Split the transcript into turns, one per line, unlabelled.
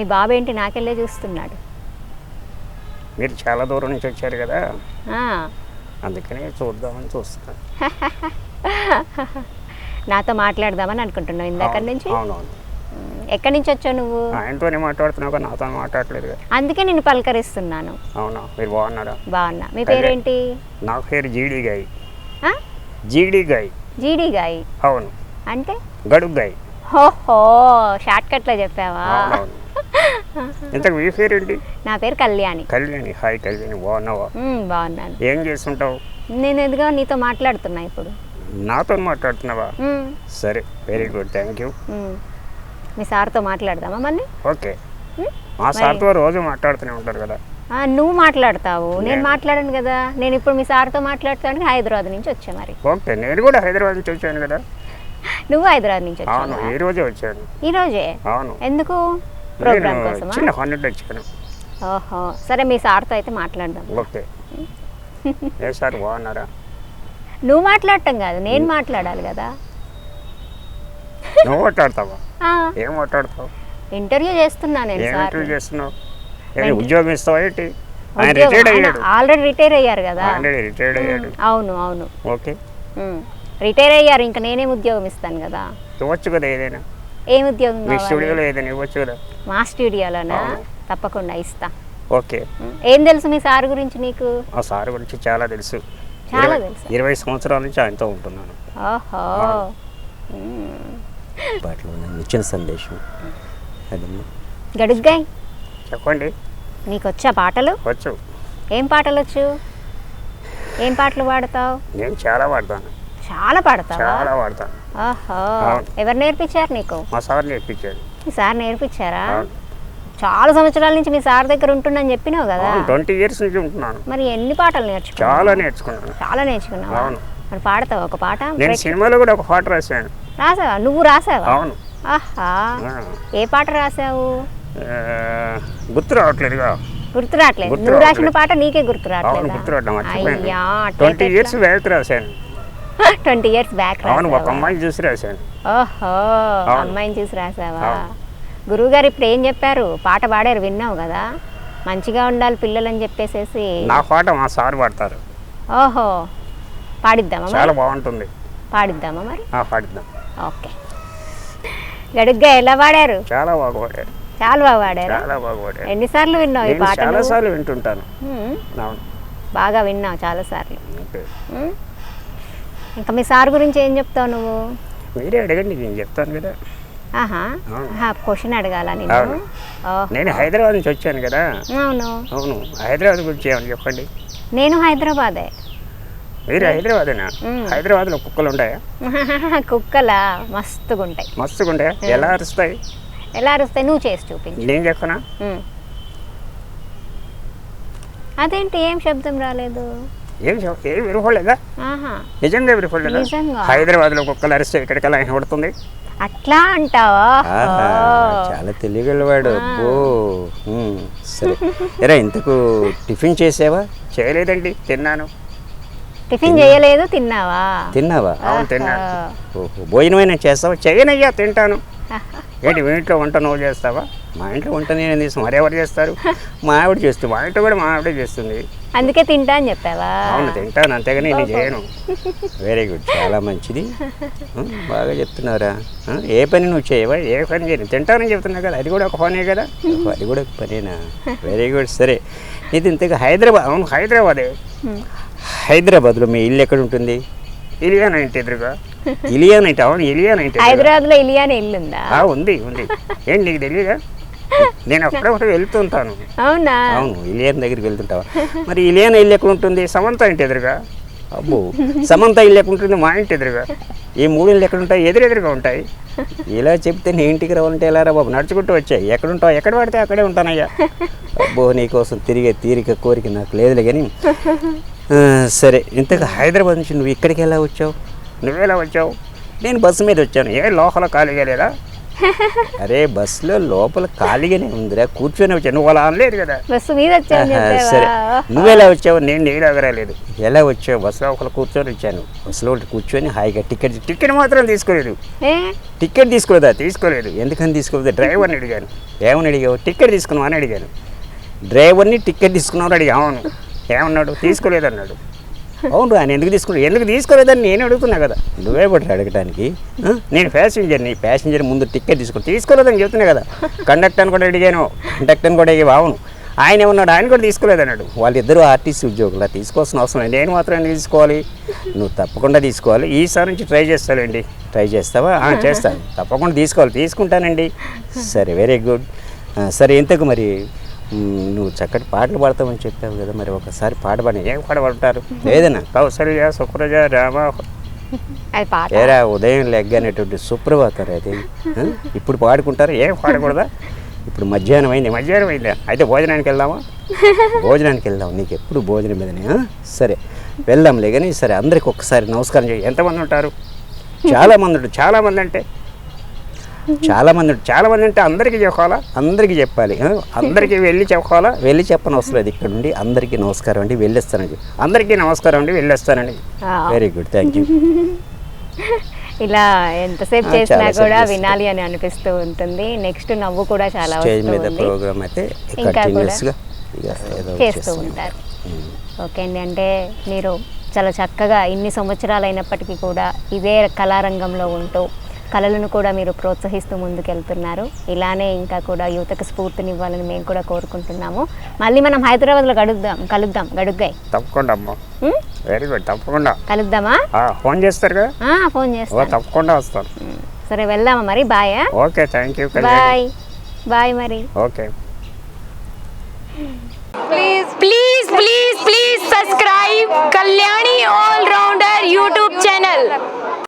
మీ బాబు ఏంటి నాకెళ్ళే చూస్తున్నాడు.
మీరు చాలా దూరం నుంచి వచ్చారు కదా.
ఆ,
అందుకనే చూద్దామని చూస్తున్నాను
నాతో మాట్లాడదామని అనుకుంటున్నావు ఇందాక నుంచి? ఎక్కడి నుంచి వచ్చావు నువ్వు?
ఆయనతోనే మాట్లాడుతున్నావు నాతో మాట్లాడలేదు
అందుకే నేను పలకరిస్తున్నాను.
అవునా? మీరు బాగున్నారా?
బాగున్నా. మీ. పేరేంటి
నా పేరు జీడి గాయ్? జీడి గాయ్.
జీడి గాయి?
అవును.
అంటే?
గడుగు గాయ్.
హోహో షార్ట్ కట్లో చెప్పావా?
ఇంతకు మీ పేరేంటి?
నా పేరు కళ్యాణి.
కళ్యాణి. హాయ్ కళ్యాణి బాగున్నావా?
బాగున్నాను.
ఏం చేస్తుంటావు?
నేను ఎదుగా నీతో మాట్లాడుతున్నా ఇప్పుడు.
నాతో మాట్లాడుతున్నావా? సరే వెరీ గుడ్ థ్యాంక్ యూ.
మీ సార్తో మాట్లాడదామా మళ్ళీ?
ఓకే. మా సార్తో రోజు మాట్లాడుతూనే ఉంటారు కదా.
ఆ, నువ్వు మాట్లాడతావు. నేను మాట్లాడను కదా. నేను ఇప్పుడు మీ సార్తో మాట్లాడతానికి హైదరాబాద్ నుంచి వచ్చా మరి?
ఓకే నేను కూడా హైదరాబాద్ నుంచి వచ్చాను కదా.
నువ్వు హైదరాబాద్ నుంచి వచ్చావా
ఈ రోజే వచ్చాను.
ఈ రోజే?
అవును.
ఎందుకు? ప్రోగ్రామ్ కోసమా?
చిన్న వచ్చాను
ఓహో సరే మీ సార్తో అయితే మాట్లాడదాం.
ఓకే. ఏ సార్ బాగున్నారా?
నువ్వు మాట్లాడటం కాదు నేను మాట్లాడాలి కదా.
నువ్వు మాట్లాడతావా? ఏం మాట్లాడతావు?
ఇంటర్వ్యూ చేస్తున్నా నేను
ఏం
సార్
ఇంటర్వ్యూ చేస్తున్నావు? ఉద్యోగం ఇస్తావా ఏంటి? ఆయన రిటైర్డ్ అయ్యాడు.
ఆల్రెడీ రిటైర్ అయ్యారు కదా.
ఆల్రెడీ రిటైర్డ్ అయ్యాడు.
అవును అవును.
ఓకే.
రిటైర్ అయ్యారు ఇంకా నేనేం ఉద్యోగం ఇస్తాను కదా.
ఇవ్వచ్చు కదా ఏదైనా.
ఏం ఉద్యోగం
మీ స్టూడియోలో ఏదైనా ఇవ్వచ్చు కదా?
మా స్టూడియోలోనా. తప్పకుండా ఇస్తా.
ఓకే.
ఏం తెలుసు మీ సార్ గురించి నీకు?
ఆ సార్ గురించి చాలా తెలుసు.
చాలా తెలుసా?
ఇరవై సంవత్సరాల నుంచి ఆయనతో ఉంటున్నాను.
ఓహో.
పాటలో నాకు ఇచ్చిన సందేశం. అదమ్మా
గడుగ్గాయ్.
చెప్పండి.
నీకు వచ్చా పాటలు?
వచ్చు.
ఏం పాటలు వచ్చు ఏం పాటలు పాడతావు?
నేను చాలా వాడతాను
చాలా పాడతావా?
చాలా అవును.
ఎవరు నేర్పించారు నీకు?
మా సార్ నేర్పించాడు
మీ సార్ నేర్పించారా. చాలా సంవత్సరాల నుంచి మీ సార్ దగ్గర ఉంటుందని చెప్పినావు కదా.
ట్వంటీ ఇయర్స్ నుంచి ఉంటున్నాను.
మరి ఎన్ని పాటలు నేర్చుకున్నావు?
చాలా నేర్చుకున్నాను.
చాలా నేర్చుకున్నావా?
అవును.
మరి పాడతావా ఒక పాట?
నేను సినిమాలో కూడా ఒక పాట రాశాను.
రాసావా? నువ్వు రాసావా?
అవును.
ఆహా. ఏ పాట రాసావు?
గుర్తు రావట్లేదుగా.
గుర్తు రావట్లేదు. నువ్వు రాసిన
రావట్లేదు.
పాట నీకే గుర్తు
అవును గుర్తు రావట్లేదు.
రావట్లేదు అయ్యా
ట్వంటీ ఇయర్స్ బ్యాక్ రాశాను.
ట్వంటీ ఇయర్స్ బ్యాక్
అవును ఒక అమ్మాయిని చూసి రాశాను.
ఓహో. అమ్మాయిని చూసి రాసావా?
అవును.
గురువుగారు ఇప్పుడు ఏం చెప్పారు? పాట పాడారు విన్నావు కదా? మంచిగా ఉండాలి పిల్లలని చెప్పేసేసి.
నా పాట మా సార్ పాడతారు.
ఓహో పాడిద్దామా
చాలా బాగుంటుంది.
పాడిద్దామా మరి?
పాడిద్దాం.
ఓకే. గడుగ్గా ఎలా పాడారు?
చాలా బాగా పాడారు.
చాలా బాగా పాడారు?
చాలా బాగా పాడారు.
ఎన్నిసార్లు విన్నావు ఈ పాట
చాలా? సార్లు వింటుంటాను.
బాగా విన్నావు చాలా సార్లు? ఇంకా మీ సార్ గురించి ఏం చెప్తావు నువ్వు?
మీరే అడగండి నేను చెప్తాను కదా.
ఆహా క్వశ్చన్ అడగాల నేను.
నేను హైదరాబాద్ నుంచి వచ్చాను కదా.
అవును.
అవును. హైదరాబాద్ గురించి ఏమని చెప్పండి.
నేను హైదరాబాదే.
మీరు హైదరాబాదేనా. హైదరాబాద్లో కుక్కలు ఉంటాయా?
కుక్కల మస్తుగా ఉంటాయి.
మస్తుగా ఉంటాయా? ఎలా అరుస్తాయి?
ఎలా అరుస్తాయి? నువ్వు చేసి చూపించు.
నేను చెప్పనా.
అదేంటి? ఏం శబ్దం రాలేదు?
ఏం ఏం వినపడలేదా? నిజంగా వినపడలేదా?
నిజంగా.
హైదరాబాద్లో కుక్కలు అరిస్తే ఇక్కడికల్లా వినపడుతుంది
అట్లా అంటావా.
చాలా తెలియగలవాడు అబ్బో. సరే. ఎరా ఇంతకు టిఫిన్ చేసావా?
చేయలేదండి తిన్నాను.
టిఫిన్ చేయలేదు తిన్నావా?
తిన్నావా?
అవును తిన్నాను.
భోజనమైనా చేస్తావా?
చేయనయ్యా తింటాను. ఏంటి ఇంట్లో వంట నువ్వు చేస్తావా?
మా ఇంట్లో వంట నేను తీసు
మరెవరు చేస్తారు?
మా ఆవిడ చేస్తుంది.
మా ఇంట్లో కూడా మా ఆవిడే చేస్తుంది.
అందుకే తింటా అని చెప్పావా?
అవును తింటాను. అంతేగాని నేను చేయను.
వెరీ గుడ్ చాలా మంచిది. బాగా చెప్తున్నారా? ఏ పని నువ్వు చేయవా?
ఏ పని చేయను. తింటానని చెప్తున్నా కదా. అది కూడా ఒక పనే కదా?
అది కూడా ఒక పనేనా? వెరీ గుడ్ సరే. ఇది ఇంతకు
హైదరాబాద్ అవును హైదరాబాదే.
హైదరాబాద్లో మీ ఇల్లు ఎక్కడ ఉంటుంది?
ఇలియానా ఇంటి ఎదురుగా.
ఇలియానా
అవును ఇలియానా ఇంటి ఎదురుగా.
హైదరాబాద్లో ఇలియాని ఇల్లుందా?
ఆ, ఉంది ఉంది. ఏంటి నీకు తెలియదా నేను అప్పుడప్పుడు వెళ్తుంటాను.
అవునా?
అవును ఇలియానా దగ్గరికి వెళ్తుంటావా? మరి ఇలియానా ఇల్లు ఎక్కడ ఉంటుంది
సమంత ఇంటి ఎదురుగా?
అబ్బో సమంత ఇల్లు ఎక్కడ ఉంటుంది
మా ఇంటి ఎదురుగా.
ఈ మూడు ఇల్లు ఎక్కడ ఉంటాయి
ఎదురెదురుగా ఉంటాయి.
ఇలా చెప్తే నీ ఇంటికి రావాలంటే ఎలా రా బాబు?
నడుచుకుంటూ వచ్చాయి ఎక్కడ ఉంటావు ఎక్కడ పడితే అక్కడే ఉంటానయ్యా.
అబ్బో నీకోసం తిరిగే తీరిక కోరిక నాకు లేదులే కానీ సరే ఇంతకు హైదరాబాద్ నుంచి నువ్వు ఇక్కడికి ఎలా వచ్చావు?
నువ్వెలా వచ్చావు?
నేను బస్సు మీద వచ్చాను.
ఏ లోపల ఖాళీగా లేదా? అరే బస్సులో లోపల ఖాళీగానే ఉందిరా. కూర్చొని వచ్చా నువ్వు అలా అనలేదు కదా.
బస్సు మీద వచ్చాను
సరే. నువ్వెలా వచ్చావు? నేను నీలాగా రాలేదు ఎలా వచ్చావు? బస్సులో ఒకరు కూర్చొని వచ్చాను. బస్సులో ఒకటి కూర్చొని హాయిగా టికెట్ టికెట్ మాత్రం తీసుకోలేదు. టికెట్ తీసుకోలేదా? తీసుకోలేదు. ఎందుకని తీసుకోలేదు? డ్రైవర్ని అడిగాను. ఏమని అడిగావు? టికెట్ తీసుకున్నావు అని అడిగాను. డ్రైవర్ని టికెట్ తీసుకున్నావు అడిగా అవును. ఏమన్నాడు? తీసుకోలేదు అన్నాడు అవును ఆయన ఎందుకు తీసుకున్నాడు ఎందుకు తీసుకోలేదని నేను అడుగుతున్నా కదా. నువ్వే పట్టి అడగటానికి. నేను ప్యాసింజర్ని ప్యాసింజర్ ముందు టికెట్ తీసుకుని తీసుకోలేదని చెప్తున్నా కదా. కండక్టర్ని కూడా అడిగాను కండక్టర్ని కూడా అడిగి అవును ఆయన ఏమన్నాడు ఆయన కూడా తీసుకోలేదన్నాడు వాళ్ళిద్దరూ ఆర్టీసీ ఉద్యోగులు తీసుకోవాల్సిన అవసరం లేదు. నేను మాత్రం ఎందుకు తీసుకోవాలి? నువ్వు తప్పకుండా తీసుకోవాలి. ఈసారి నుంచి ట్రై చేస్తానండి ట్రై చేస్తావా? చేస్తాను. తప్పకుండా తీసుకోవాలి. తీసుకుంటానండి. సరే వెరీ గుడ్ సరే ఇంతకు మరి నువ్వు చక్కటి పాటలు పాడతావని చెప్పావు కదా మరి ఒకసారి పాట పాడి ఏం పాట పాడతారు ఏదైనా కౌసల్య సుప్రజ రామ. ఏరా ఉదయం లెగ్గనేటువంటి సుప్రభాతం అది? ఇప్పుడు పాడుకుంటారు? ఏం పాడకూడదా? ఇప్పుడు మధ్యాహ్నం అయింది. మధ్యాహ్నం అయిందా? అయితే భోజనానికి వెళ్దామా? భోజనానికి వెళ్దాం. నీకు ఎప్పుడు భోజనం మీదనే? సరే. వెళ్దాంలే కానీ సరే అందరికి ఒక్కసారి నమస్కారం చేయి ఎంతమంది ఉంటారు? చాలా మంది ఉంటారు. చాలా మంది అంటే? చాలా మంది ఉంటారు చాలా మంది అంటే అందరికీ చెప్పాలా? అందరికీ చెప్పాలి? అందరికీ వెళ్ళి చెప్పాలా? వెళ్ళి చెప్పని అవసరం లేదు. ఇక్కడ నుండి అందరికీ నమస్కారం అండి. వెళ్ళేస్తానండి. అందరికీ నమస్కారం అండి. వెళ్ళేస్తానండి. వెరీ గుడ్ థ్యాంక్ యూ
ఇలా ఎంతసేపు చేసినా కూడా. వినాలి అని అనిపిస్తూ ఉంటుంది. నెక్స్ట్ నవ్వు కూడా చాలా
స్టేజ్ మీద ప్రోగ్రామ్ అయితే కంటిన్యూస్గా
చేస్తూ ఉంటారు. ఓకే అండి. అంటే మీరు చాలా చక్కగా ఇన్ని సంవత్సరాలు అయినప్పటికీ కూడా ఇదే కళారంగంలో ఉంటూ కళలను కూడా మీరు ప్రోత్సహిస్తూ ముందుకెళ్తున్నారు. ఇలానే ఇంకా కూడా యువతకు స్ఫూర్తినివ్వాలని మేము కూడా కోరుకుంటున్నాము. మళ్ళీ మనం హైదరాబాద్లో గడుద్దాం కలుద్దాం. గడుగ్గాయి.
తప్పకుండా అమ్మ? వెరీ గుడ్ తప్పకుండా.
కలుద్దామా?
ఆ, ఫోన్ చేస్తారు కదా
ఆ, ఫోన్
ఓ
చేస్తాను
తప్పకుండా వస్తాను.
సరే వెళ్దామా మరి? Bye
okay thank you
bye. Bye మరి.
Okay.
Please please please please subscribe kalyani all rounder youtube channel.